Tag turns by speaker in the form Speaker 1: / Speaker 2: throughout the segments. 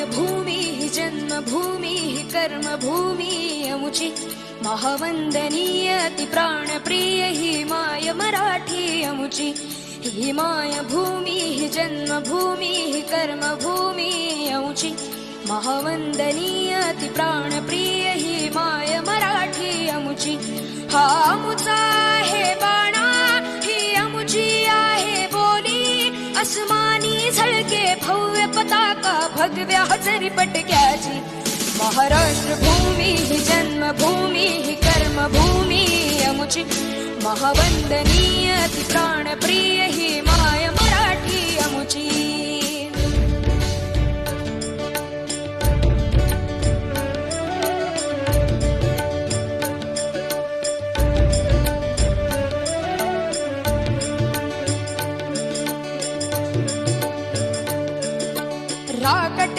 Speaker 1: माय भूमी जन्मभूमी कर्मभूमी अमुचि महावंदनीय अति प्राणप्रिय हि माय मराठी अमुचि. हि माय भूमी हि जन्मभूमी हि कर्मभूमी अमुचि महावंदनीय अति प्राणप्रिय माय मराठी अमुचि. हा अमुचा हे बाणा हि अमुची आहे बोली अस्मानी झळके भव्य पताका भगव्या हजरी पटक्याची. महाराष्ट्र भूमी ही जन्मभूमी ही कर्मभूमी अमुची. महावंदनीय ती प्राणप्रिय ही माय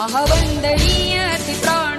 Speaker 1: महावन्दनीयति प्रा